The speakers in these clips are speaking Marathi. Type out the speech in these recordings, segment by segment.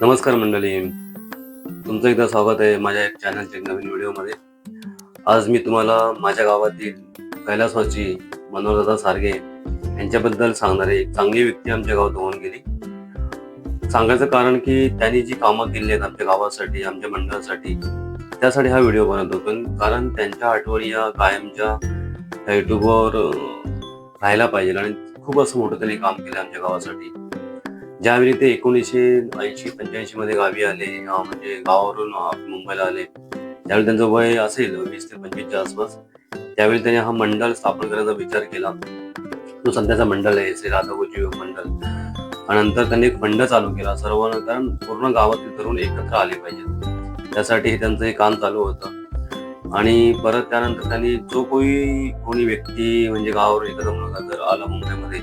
नमस्कार मंडळी. तुमचं एकदा स्वागत आहे माझ्या एक चॅनलच्या नवीन व्हिडिओमध्ये आज मी तुम्हाला माझ्या गावातील कैलासवाची मनोहरदादा सारगे यांच्याबद्दल सांगणारे एक चांगली व्यक्ती आमच्या गावात होऊन गेली. सांगायचं कारण की त्यांनी जी कामं केली आहेत आमच्या गावासाठी आमच्या मंडळासाठी त्यासाठी हा व्हिडिओ बनवतो पण कारण त्यांच्या आठवणी या कायमच्या त्या युट्यूबवर राहायला पाहिजे. आणि खूप असं मोठं त्यांनी काम केलं आमच्या गावासाठी. ज्यावेळी ते एकोणीसशे ऐंशी पंच्याऐंशी मध्ये गावी आले म्हणजे गावावरून मुंबईला आले त्यावेळी त्यांचं वय असेल वीस ते पंचवीसच्या आसपास त्यावेळी त्यांनी हा मंडळ स्थापन करायचा विचार केला. तो सध्याचा मंडळ आहे श्री राधागोजी मंडळ. आणि नंतर त्यांनी एक फंड चालू केला. सर्व कारण पूर्ण गावातील तरुण एकत्र आले पाहिजेत. त्यासाठी हे त्यांचं हे काम चालू होतं. आणि परत त्यानंतर त्यांनी जो कोणी कोणी व्यक्ती म्हणजे गावावर एखादा मुलगा जर आला मुंबईमध्ये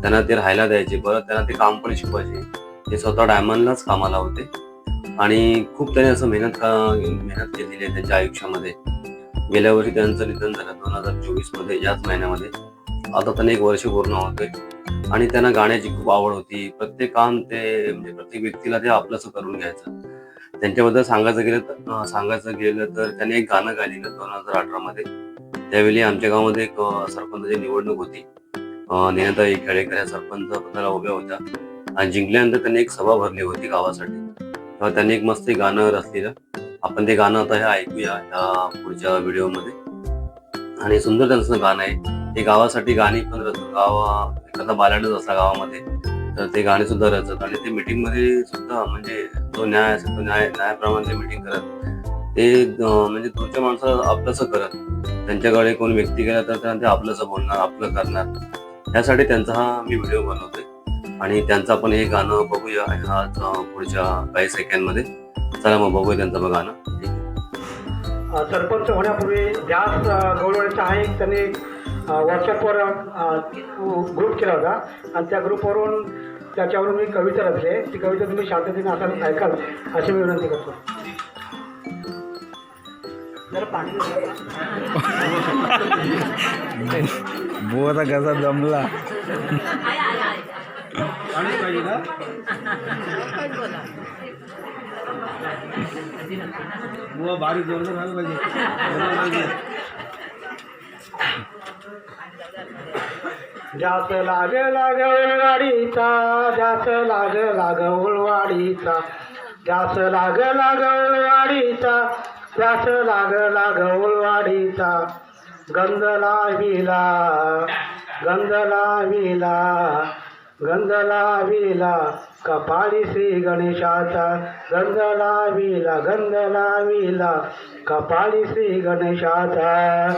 त्यांना ते राहायला द्यायचे परत त्यांना ते काम पण शिकवायचे. ते स्वतः डायमंडलाच कामाला होते. आणि खूप त्यांनी असं मेहनत का- मेहनत केलेली आहे त्यांच्या आयुष्यामध्ये. गेल्या वर्षी त्यांचं निधन झालं दोन हजार चोवीसमध्ये याच महिन्यामध्ये. आता त्यांना एक वर्ष पूर्ण होते आणि त्यांना गाण्याची खूप आवड होती. प्रत्येक काम ते म्हणजे प्रत्येक व्यक्तीला ते आपलंसं करून घ्यायचं. त्यांच्याबद्दल सांगायचं गेलं तर सांगायचं गेलं तर त्यांनी एक गाणं गायलेलं दोन हजार अठरा मध्ये त्यावेळी आमच्या गावामध्ये एक सरपंचाची निवडणूक होती. नेहाताई खेडेकर या सरपंच पदाला उभ्या होत्या आणि जिंकल्यानंतर त्यांनी एक सभा भरली होती गावासाठी. तेव्हा त्यांनी एक मस्त एक गाणं रचलेलं. आपण ते गाणं आता हे ऐकूया या पुढच्या व्हिडिओमध्ये. आणि सुंदर त्यांचं गाणं आहे. ते गावासाठी गाणी पण रचत गावा एखादा बालाडच असला गावामध्ये तर ते गाणे सुद्धा रचत आणि ते मीटिंगमध्ये सुद्धा म्हणजे जो न्याय असेल तो न्याय न्यायाप्रमाणे ते मीटिंग करत. ते म्हणजे दूरच्या माणसाला आपलंसं करत. त्यांच्याकडे कोण व्यक्ती गेला तर ते आपलंसं बोलणार आपलं करणार. त्यासाठी त्यांचा हा मी व्हिडिओ बनवतोय. आणि त्यांचं आपण हे गाणं बघूया ह्या पुढच्या काही सेकंडमध्ये. चला मग बघूया त्यांचं मग गाणं. सरपंच होण्यापूर्वी जास्त गवळवाडीचा हा एक त्यांनी व्हॉट्सअपवर ग्रुप केला होता. आणि त्या ग्रुपवरून त्याच्यावरून मी कविता रचली ती कविता तुम्ही शांततेने असं ऐकाल अशी मी विनंती करतो. बोरा कसा जमला बारीक जोरदार झालं पाहिजे. जास लाग लाग उलवाडीचा जास लाग लाग उलवाडीचा जास लाग लाग त्यास लागला लाग गंध लाविला गंध लाविला गंध लाविला. कपाळी श्री गणेशाचा गंध लाविला गंध लाविला. कपाळी श्री गणेशाचा.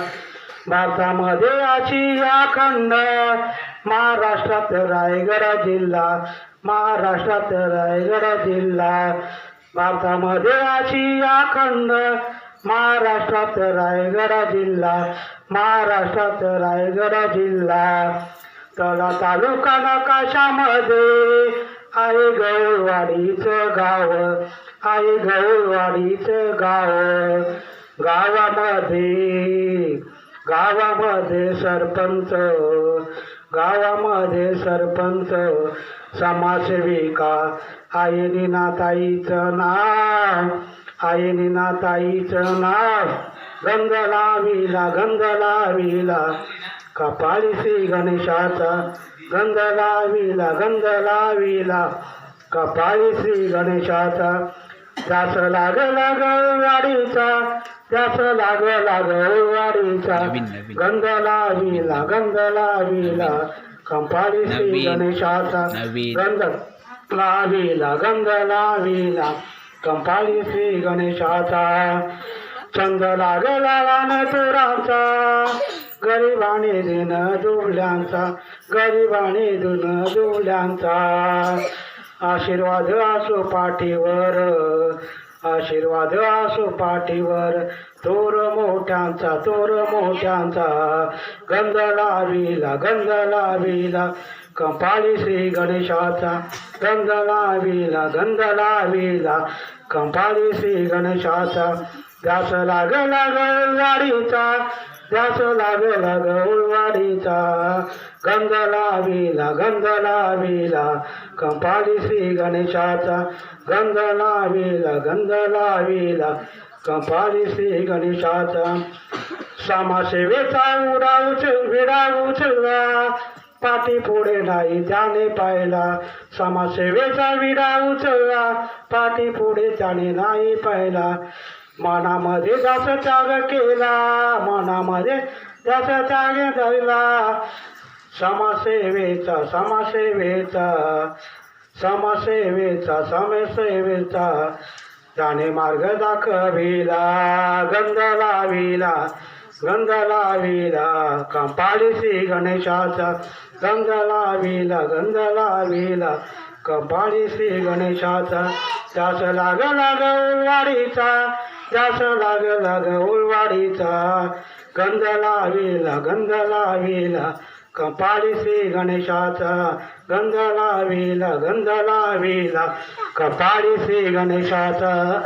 भारतामध्ये आशिया खंड महाराष्ट्रात रायगड जिल्हा महाराष्ट्रात रायगड जिल्हा. भारतामध्ये अशी अखंड महाराष्ट्रात रायगडा जिल्हा महाराष्ट्रात रायगडा जिल्हा. तळा तालुका नकाशामध्ये आहे गौरवाडीचं गाव आहे गौरवाडीचं गाव. गावामध्ये गावामध्ये सरपंच गावामध्ये सरपंच समाजसेविका आहे नीनाताईचं नाव आहे नीनाताईचं नाव गंध लाविला गंध लाविला कपाळी श्री गणेशाचा गंध लाविला गंध लाविला कपाळी श्री गणेशाचा. जास लाग वाडीचा जास लाग वाडीचा. गंध लाविला गंध लाविला नवीन. गणेशाचा. गंध लाविला गंध लाविला। कंपाळी श्री गणेशाचा छंद लागला वान तुराचा गरिबाने दिन दुबल्यांचा गरिबाने दिन दुबल्यांचा आशीर्वाद असो पाठीवर। आशीर्वाद असो पाठीवर. तोर मोठ्यांचा तोर मोठ्यांचा. गंध लाविला गंध लाविला. कंपाळी श्री गणेशाचा. गंध लाविला गंध लाविला. कंपाळी श्री गणेशाचा. जास लाग लाग वाडीचा त्यास लाग लाग उलवाडीचा गंध लाविला गंध लाविला कंपाली श्री गणेशाचा गंध लाविला गंध लाविला कंपाली श्री गणेशाचा. समासेवेचा उडा उचल विडा उचलला पाठी पुढे नाही त्याने पाहिला. समाजसेवेचा विडा उचलला पाठी पुढे त्याने नाही पाहिला. मनामध्ये जास त्याग केला मनामध्ये जास त्याग धरला. समासेवेचा समासेवेचा समासेवेचा समसेवेचा त्याने मार्ग दाखविला गंध लाविला गंध लाविला. कंपाळीसी गणेशाचा गंध लाविला गंध लाविला. कंपाळीसी गणेशाचा त्यास लाग लाग त्यास लाग लाग उलवाडीचा गंध लावेला गंध लावेला कपाळी श्री गणेशाचा गंध लावेला गंध लावेला कपाळी श्री गणेशाचा.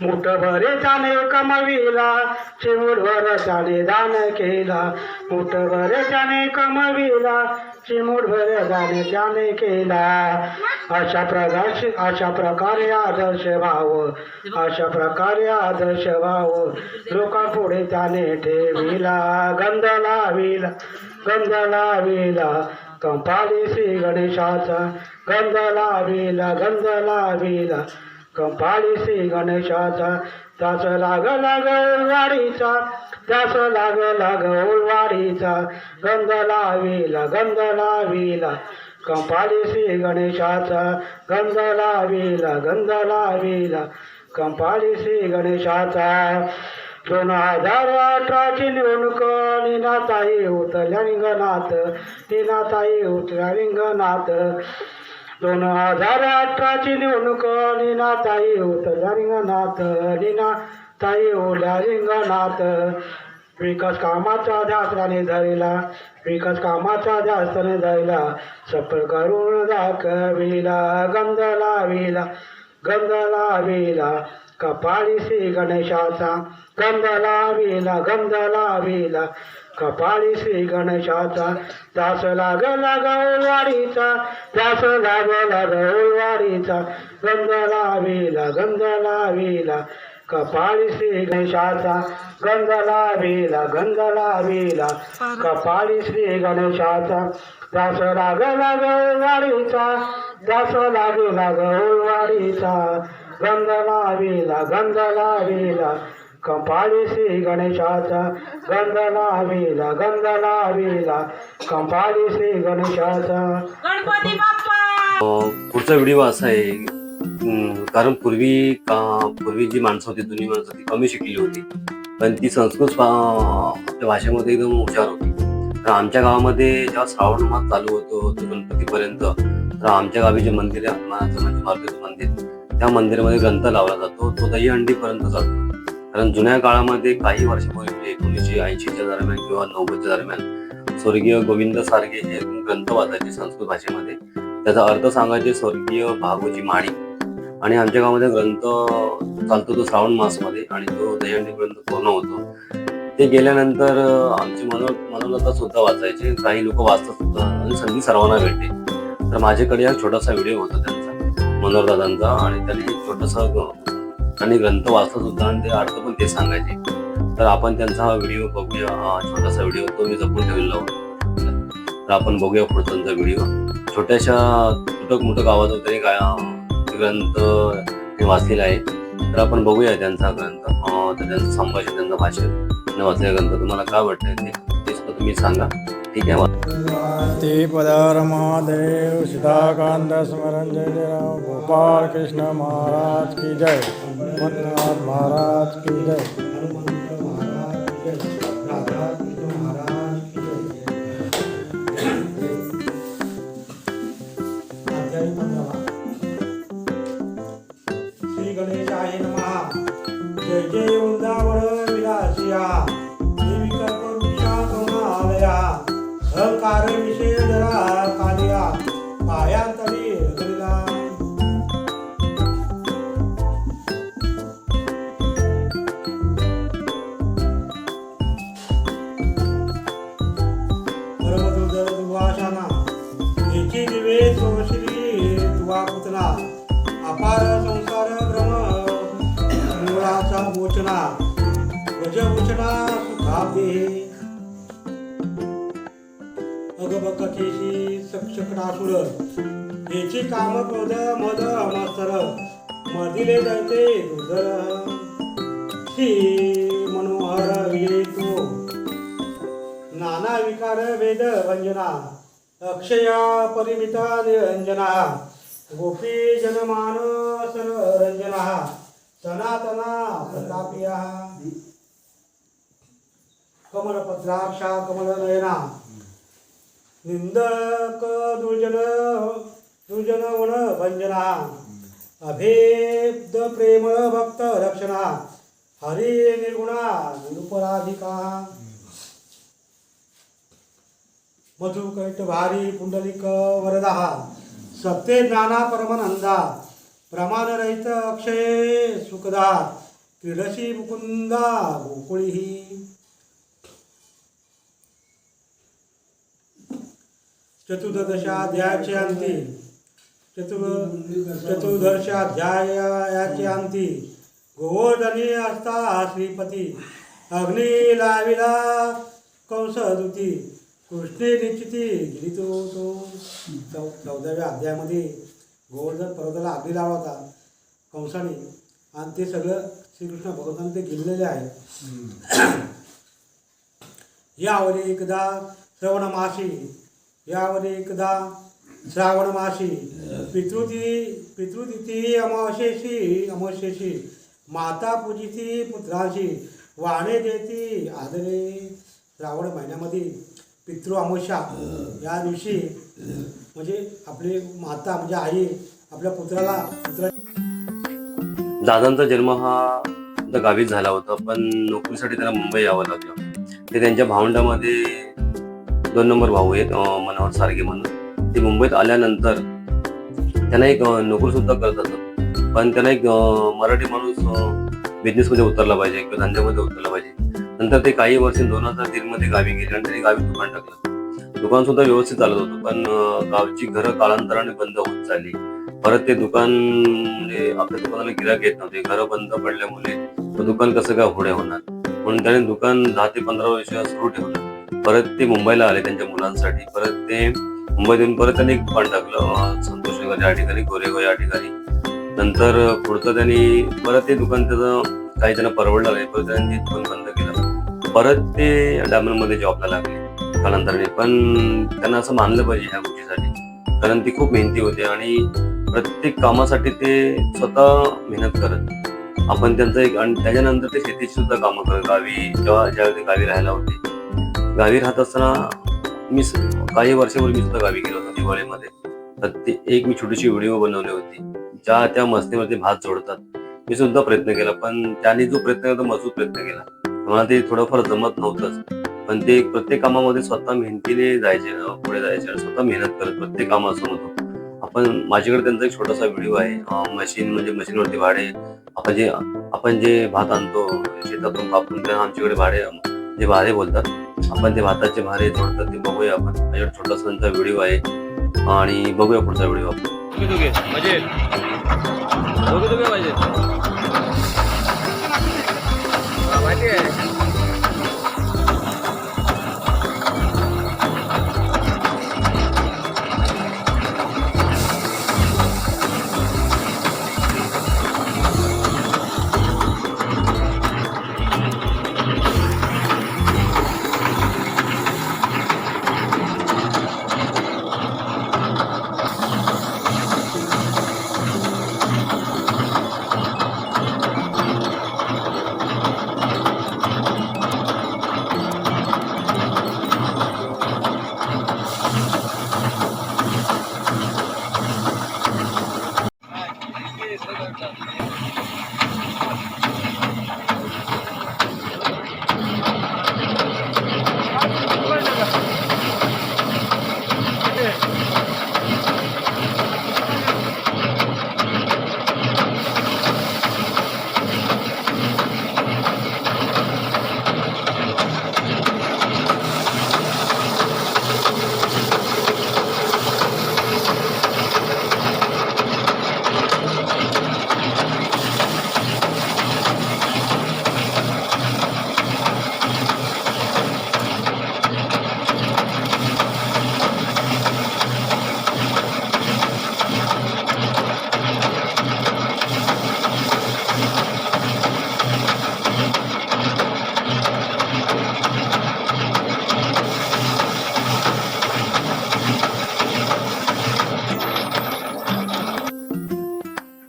मुठ भरे त्याने कमविला चिमुडभर त्याने दान केला. मुठ भरे त्याने कमविला चिमुडभर दान त्याने केला अशा प्रकाश अशा प्रकारे आदर्श भाव अशा प्रकारे आदर्श भाव लोकांपुढे त्याने ठेविला गंध लाविला गंध लाविला कंपाली श्री गणेशाचा गंध लाविला गंध लाविला कंपाली श्री गणेशाचा त्यास लाग लाग उलवाडीचा त्यास लाग लाग उलवाडीचा गंध लाविला गंध लाविला. कंपाळी श्री गणेशाचा गंध लाविला गंध लाविला. कंपाळी श्री गणेशाचा. दोन हजार अठराची निवडणूक निनाताई उतरल्या रिंगणात निनाताई उतरल्या रिंगणात. दोन हजार अठराची निवडणूक लीनाताई उतरल्या रिंगणात लीनाताई ओल्या हो, रिंगणात विकास कामाचा ध्यास त्याने धरला विकास कामाचा ध्यास धरला सफल करून दाखविला गंध लाविला गंध लाविला. कपाळी श्री गणेशाचा गंध लाविला गंध लाविला. कपाळी श्री गणेशाचा त्यास लागला लाग त्यास लागला लाग गंध लावेला गंध लावेला. कपाळी श्री गणेशाचा गंध लावेला गंध लावेला. कपाळी श्री गणेशाचा त्यास लागला लाग त्यास लागला लाग गंध लावेला गंध लावेला. कंपाळी श्री गणेशाचा गंध लाविला गंध लाविला कंपाळी श्री गणेशाचा गणपती पुढचा व्हिडिओ असा आहे अं, कारण पूर्वी का पूर्वी जी माणसं होती जुनी माणसं ती कमी शिकलेली होती. पण ती संस्कृत भा- आपल्या भाषेमध्ये एकदम हुशार होती. तर आमच्या गावामध्ये जेव्हा श्रावण मास चालू होतो तो गणपतीपर्यंत तर आमच्या गावी जे मंदिर आहे हनुमानाचं म्हणजे मारुतीचं मंदिर त्या मंदिरामध्ये ग्रंथ लावला जातो. तो दहीहंडीपर्यंत जातो. कारण जुन्या काळामध्ये काही वर्षापूर्वी म्हणजे एकोणीसशे ऐंशीच्या दरम्यान किंवा नव्वदच्या दरम्यान स्वर्गीय गोविंद सारगे हे ग्रंथ वाचायचे संस्कृत भाषेमध्ये. त्याचा अर्थ सांगायचे स्वर्गीय भागोजी माळी. आणि आमच्या गावामध्ये ग्रंथ चालतो तो श्रावण मासमध्ये आणि तो दहीहंडीपर्यंत पूर्ण होतो. ते गेल्यानंतर आमची मनो मनोलता सुद्धा वाचायचे. काही लोक वाचतात सुद्धा आणि संधी सर्वांना भेटते. तर माझ्याकडे हा छोटासा व्हिडिओ होता त्यांचा मनोहरदादांचा आणि त्यांनी एक आणि ग्रंथ वाचत सुद्धा आणि ते अर्थ पण ते सांगायचे. तर आपण त्यांचा हा व्हिडिओ बघूया. हा छोटासा व्हिडिओ तो मी जपून ठेवलेला तर आपण बघूया पुढचा त्यांचा व्हिडिओ. छोट्याशा तुटक मोठं गावात तरी काय ग्रंथ मी वाचलेला आहे. तर आपण बघूया त्यांचा ग्रंथ. तर त्यांचं संभाषण त्यांचं भाषण. वाचलेला ग्रंथ तुम्हाला काय वाटतंय ते? तुम्ही सांगा. ठीक आहे ते पदार महादेव सीताकांत स्मरण जय जय राम. गोपाल कृष्ण महाराज की जय. महाराज की जय. जरा कालिया पायांतरी हगरिला अपार संसार भ्रम मूळाचा मोचना गजभूषणा सुखा देहे सुखाब्दे अगबकेशी सक्षकटासुर याची काम क्रोध मद मत्सर मदिले जायते दुर्धर. श्री मनोहर विजयतो नाना विकार वेद भंजना अक्षया परिमिता निरंजना. गोपी जनमान सर रंजना सनातना प्रतापिया. कमलपत्राक्षा कमलनयना. निंदक दुर्जन दुर्जन भंजना। अभेद प्रेम भक्त रक्षणा। हरि निर्गुणा निरुपराधिका। मधुकैट भारी पुंडलिक वरदा। सत्य ज्ञाना परमानंदा। प्रमाणरहित अक्षय सुखदा। क्रीडशी मुकुंदा गोकुळी। चतुर्दशाध्यायाचे अंती चतुर चतुर्दशाध्यायाचे अंती गोवर्धनी असता श्रीपती. अग्नी लाविला कंस दुती कृष्णे निश्चिती गेली तो. तो चौ चौदाव्या अध्यायामध्ये गोवर्धन पर्वताला अग्नी लावला होता कंसाने. आणि ते सगळं श्रीकृष्ण भगवंताने ते गेलेले आहे. यावरी एकदा श्रवण मासी यावर एकदा श्रावण मासी पितृती पितृतिथी अमावशेशी अमावशेशी माता पूजिती पुत्राशी वाणे देती आदरे श्रावण महिन्यामध्ये पितृ अमावस्या या दिवशी म्हणजे आपली माता म्हणजे आई आपल्या पुत्राला पुत्रा दादांचा जन्म हा गावीच झाला होता पण नोकरीसाठी त्यांना मुंबई यावं लागलं. ते त्यांच्या भावंडामध्ये दोन नंबर भाऊ आहेत मनोहर सारगे म्हणून. ते मुंबईत आल्यानंतर त्यांना एक नोकरी सुद्धा करत असत पण त्यांना एक मराठी माणूस बिझनेस मध्ये उतरला पाहिजे किंवा धंद्यामध्ये उतरला पाहिजे. नंतर ते काही वर्ष दोन हजार तीन मध्ये गावी गेले आणि त्यांनी गावी दुकान टाकलं. दुकान सुद्धा व्यवस्थित चालत होतं पण गावची घरं कालांतराने बंद होत चालली. परत ते दुकान म्हणजे आपल्या दुकानाला गिराक येत नव्हते. घरं बंद पडल्यामुळे दुकान कसं काय पुढे होणार? म्हणून त्याने दुकान दहा ते पंधरा वर्ष सुरू ठेवलं. परत ते मुंबईला आले त्यांच्या मुलांसाठी. परत ते मुंबईतून येऊन परत त्यांनी एक दुकान टाकलं संतोष नगर या ठिकाणी गोरेगाव या ठिकाणी. नंतर पुढचं त्यांनी परत ते दुकान त्याचं काही त्यांना परवडलं नाही. परत त्यांनी दुकान बंद केलं. परत ते डायमंडमध्ये जॉबला लागले. कालांतराने. पण त्यांना असं मानलं पाहिजे ह्या गोष्टीसाठी. कारण ती खूप मेहनती होते आणि प्रत्येक कामासाठी ते स्वतः मेहनत करत. आपण त्यांचं एक आणि त्याच्यानंतर ते शेतीची सुद्धा कामं करत. गावी जेव्हा ज्यावेळी गावी राहायला होते गावी राहत असताना मी काही वर्षापूर्वी सुद्धा गावी गेलो होतो दिवाळीमध्ये. तर ते एक मी छोटीशी व्हिडिओ बनवली होती ज्या त्या मस्तीमध्ये भात जोडतात मी सुद्धा प्रयत्न केला पण त्याने जो प्रयत्न केला तो मजबूत प्रयत्न केला. मला ते थोडंफार जमत नव्हतंच. पण ते प्रत्येक कामामध्ये स्वतः मेहनतीने जायचे पुढे जायचे आणि स्वतः मेहनत करत प्रत्येक कामात होतो. आपण माझ्याकडे त्यांचा एक छोटासा व्हिडिओ आहे. मशीन म्हणजे मशीनवरती भाडे. आपण जे आपण जे भात आणतो शेतातून कापून त्यांना आमच्याकडे भाडे जे भाडे बोलतात आपण ते भाताचे भारे जोडतात ते बघूया आपण. माझ्याकडे छोटासा व्हिडिओ आहे. आणि बघूया पुढचा व्हिडिओ आपण. दोघे दोघे म्हणजे? दोघे दोघे पाहिजे. माहिती आहे.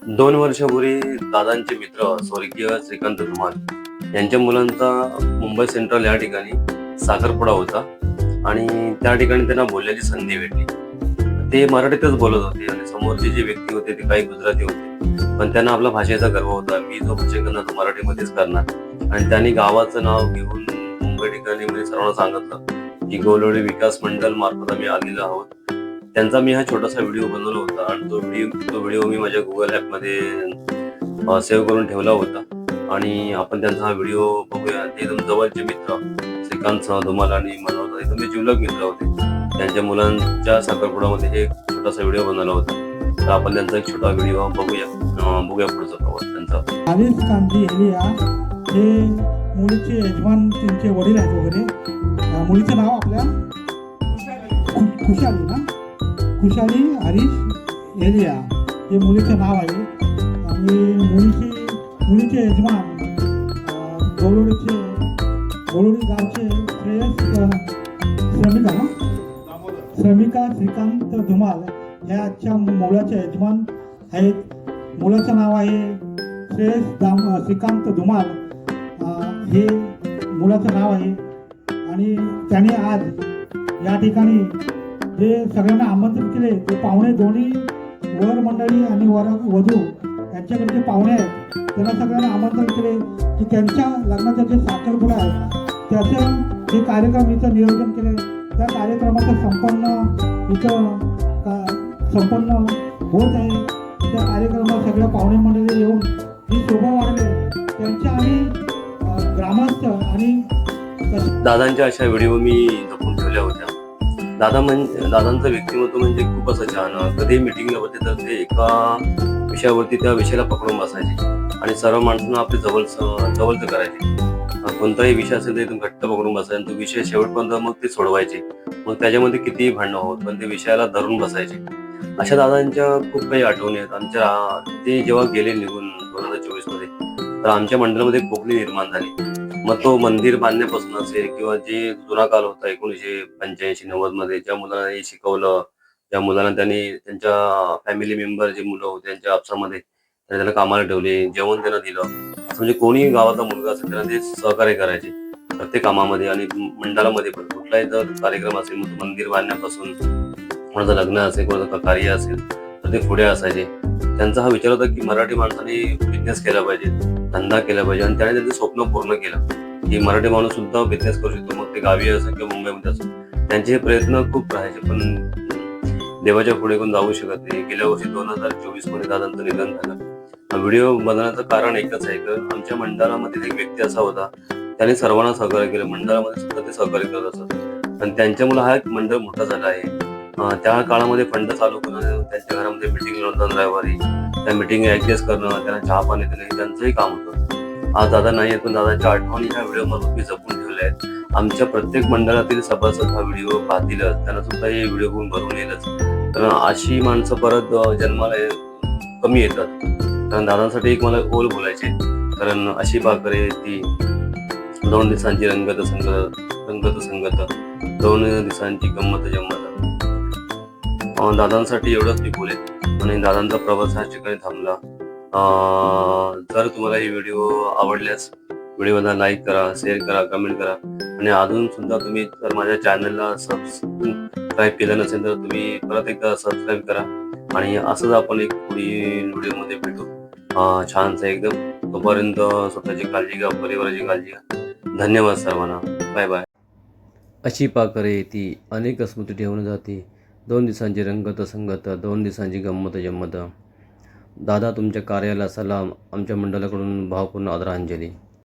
दोन वर्षापूर्वी दादांचे मित्र स्वर्गीय श्रीकांत धुमाल यांच्या मुलांचा मुंबई सेंट्रल या ठिकाणी साखरपुडा होता आणि त्या ठिकाणी त्यांना बोलण्याची संधी भेटली. ते मराठीतच बोलत होते आणि समोरचे जे व्यक्ती होते ते काही गुजराती होते. पण त्यांना आपला भाषेचा गर्व होता मी जो भाषण करणार तो मराठीमध्येच करणार. आणि त्यांनी गावाचं नाव घेऊन मुंबई ठिकाणी म्हणजे सर्वांना सांगितलं की गोलोळी विकास मंडळ मार्फत आम्ही आलेलो आहोत. त्यांचा मी हा छोटासा व्हिडिओ बनवला होता आणि तो व्हिडिओ तो व्हिडिओ मी माझ्या गुगल ॲपमध्ये सेव्ह करून ठेवला होता. आणि आपण त्यांचा हा व्हिडिओ बघूया. ते एकदम जवळचे मित्र श्रीकांत सह धुमाल आणि मनोहर एकदम ते जिवलग मित्र होते. त्यांच्या मुलांच्या साखरपुडामध्ये हे एक छोटासा व्हिडिओ बनवला होता. तर आपण त्यांचा एक छोटा व्हिडिओ बघूया. बघूया पुढचा प्रवास त्यांचा. आलिस कांती हेलिया हे मुलीचे यजमान त्यांचे वडील आहेत वगैरे. मुलीचं नाव आपल्या खुशाली ना? खुशाली हरीश एलिया हे मुलीचं नाव आहे. आणि मुलीची मुलीचे यजमान गोलोडीचे गोलोडी गावचे श्रेयस श्रमिका ना श्रमिका श्रीकांत धुमाल ह्या आजच्या मुलाचे यजमान आहेत. मुलाचं नाव आहे श्रेयस दाम श्रीकांत धुमाल. हे मुलाचं नाव आहे. आणि त्याने आज या ठिकाणी जे सगळ्यांना आमंत्रित केले. ते पाहुणे दोन्ही वर मंडळी आणि वर वधू यांच्याकडे जे पाहुणे आहेत त्यांना सगळ्यांना आमंत्रित केले की त्यांच्या लग्नाचा जे साखरपुडा आहे त्याचं जे कार्यक्रम इथं नियोजन केले त्या कार्यक्रमाचं संपन्न इथं का संपन्न होत आहे. त्या कार्यक्रमात सगळ्या पाहुणे मंडळी येऊन ही शोभा वाढले त्यांच्या आणि ग्रामस्थ आणि दादांच्या अशा व्हिडिओ मी जपून दादा म्हणजे दादांचं व्यक्तिमत्व म्हणजे खूप असं छान. कधी मिटिंगला होते तर ते एका विषयावरती त्या विषयाला पकडून बसायचे. आणि सर्व माणसांना आपले जवळ जवळचं करायचे. कोणताही विषय असेल तर घट्ट पकडून बसायचे आणि तो विषय शेवटपर्यंत मग ते सोडवायचे. मग त्याच्यामध्ये कितीही भांडणं होत पण ते विषयाला धरून बसायचे. अशा दादांच्या खूप काही आठवणी आहेत. आमच्या ते जेव्हा गेले निघून दोन हजार चोवीसमध्ये तर आमच्या मंडळामध्ये खोकली कोकणी निर्माण झाली. मग तो मंदिर बांधण्यापासून असेल किंवा जे जुना काल होता एकोणीशे पंच्याऐंशी नव्वदमध्ये ज्या मुलांना हे शिकवलं ज्या मुलांना त्यांनी त्यांच्या फॅमिली मेंबर जे मुलं होते त्यांच्या अफसामध्ये त्यांनी त्याला कामाला ठेवले जेवण त्यांना दिलं. असं म्हणजे कोणी गावाचा मुलगा असेल त्यांना ते सहकार्य करायचे प्रत्येक कामामध्ये आणि मंडळामध्ये पण. कुठलाही जर कार्यक्रम असेल मग मंदिर बांधण्यापासून कोणाचं लग्न असेल कोणाचं कार्य असेल तर ते पुढे असायचे. त्यांचा हा विचार होता की मराठी माणसाने बिझनेस केला पाहिजे धंदा केला पाहिजे आणि त्याने त्यांचं स्वप्न पूर्ण केलं. की मराठी माणूस सुद्धा बिझनेस करू शकतो. मग ते गावी असो किंवा मुंबईमध्ये असो. त्यांचे हे प्रयत्न खूप राहायचे. पण देवाच्या पुढे कोण जाऊ शकत नाही. गेल्या वर्षी दोन हजार चोवीसमध्ये दादांचं निधन झालं. हा व्हिडिओ बनवण्याचं कारण एकच आहे की आमच्या मंडळामध्ये एक व्यक्ती असा होता. त्याने सर्वांना सहकार्य केलं. मंडळामध्ये सुद्धा ते सहकार्य करत असत. आणि त्यांच्यामुळे हा एक मंडळ मोठा झाला आहे. त्या काळामध्ये फंड चालू करणं त्यांच्या घरामध्ये मिटिंग लावणं रविवारी. त्या मिटिंग ऍडजस्ट करणं त्यांना चहा पाणी देणं हे त्यांचंही काम होतं. आज दादा नाही आहेत पण दादाच्या आठवणी ह्या व्हिडिओ मी जपून ठेवल्या आहेत. आमच्या प्रत्येक मंडळातील सभासद हा व्हिडिओ पाहतीलच त्यांना सुद्धा हे व्हिडिओ बघून भरून येईलच. कारण अशी माणसं परत जन्माला कमी येतात. कारण दादांसाठी एक मला ओल बोलायचे कारण अशी पाकरे ती दोन दिवसांची रंगत संगत रंगत संगत. दोन दिवसांची गंमत जम्मत दादांसाठी एवढंच मी बोलेन. आणि दादांचा प्रवास हा ठिकाणी थांबला. जर तुम्हाला ही व्हिडिओ आवडल्यास व्हिडिओला लाईक करा शेअर करा कमेंट करा. आणि अजून सुद्धा तुम्ही जर माझ्या चॅनलला सबस्क्राईब केलं नसेल तर तुम्ही परत एकदा सबस्क्राईब करा. आणि असंच आपण एक पुढील व्हिडिओमध्ये भेटू. छानसं एकदम तोपर्यंत स्वतःची काळजी घ्या परिवाराची काळजी घ्या. धन्यवाद सर्वांना. बाय बाय अशी पाकरे ती अनेक स्मृती ठेवून जाते. दोन दिवसांची रंगत संगत दोन दिवसांची गंमत जम्मत. दादा तुमच्या कार्याला सलाम. आमच्या मंडळाकडून भावपूर्ण आदरांजली.